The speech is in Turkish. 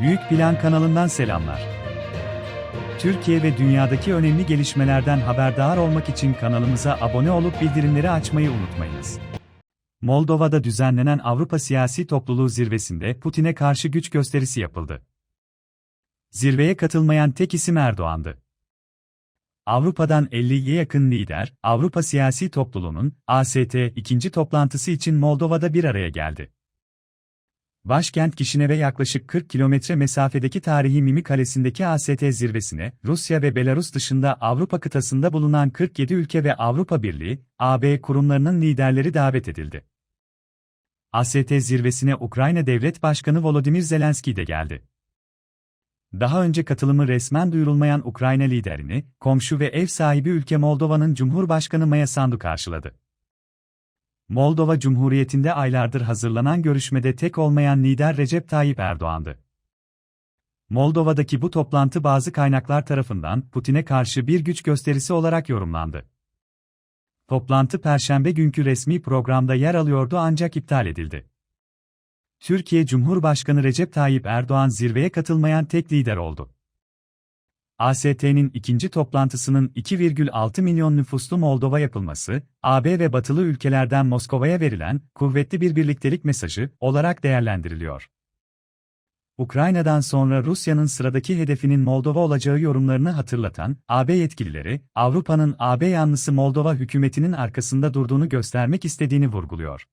Büyük Plan kanalından selamlar. Türkiye ve dünyadaki önemli gelişmelerden haberdar olmak için kanalımıza abone olup bildirimleri açmayı unutmayınız. Moldova'da düzenlenen Avrupa Siyasi Topluluğu zirvesinde Putin'e karşı güç gösterisi yapıldı. Zirveye katılmayan tek isim Erdoğan'dı. Avrupa'dan 50'ye yakın lider, Avrupa Siyasi Topluluğu'nun AST ikinci toplantısı için Moldova'da bir araya geldi. Başkent Kişinev'e yaklaşık 40 kilometre mesafedeki tarihi Mimi Kalesi'ndeki AST zirvesine, Rusya ve Belarus dışında Avrupa kıtasında bulunan 47 ülke ve Avrupa Birliği, AB kurumlarının liderleri davet edildi. AST zirvesine Ukrayna Devlet Başkanı Volodymyr Zelenski de geldi. Daha önce katılımı resmen duyurulmayan Ukrayna liderini, komşu ve ev sahibi ülke Moldova'nın Cumhurbaşkanı Maya Sandu karşıladı. Moldova Cumhuriyeti'nde aylardır hazırlanan görüşmede tek olmayan lider Recep Tayyip Erdoğan'dı. Moldova'daki bu toplantı bazı kaynaklar tarafından Putin'e karşı bir güç gösterisi olarak yorumlandı. Toplantı perşembe günkü resmi programda yer alıyordu ancak iptal edildi. Türkiye Cumhurbaşkanı Recep Tayyip Erdoğan zirveye katılmayan tek lider oldu. AST'nin ikinci toplantısının 2,6 milyon nüfuslu Moldova yapılması, AB ve batılı ülkelerden Moskova'ya verilen kuvvetli bir birliktelik mesajı olarak değerlendiriliyor. Ukrayna'dan sonra Rusya'nın sıradaki hedefinin Moldova olacağı yorumlarını hatırlatan AB yetkilileri, Avrupa'nın AB yanlısı Moldova hükümetinin arkasında durduğunu göstermek istediğini vurguluyor.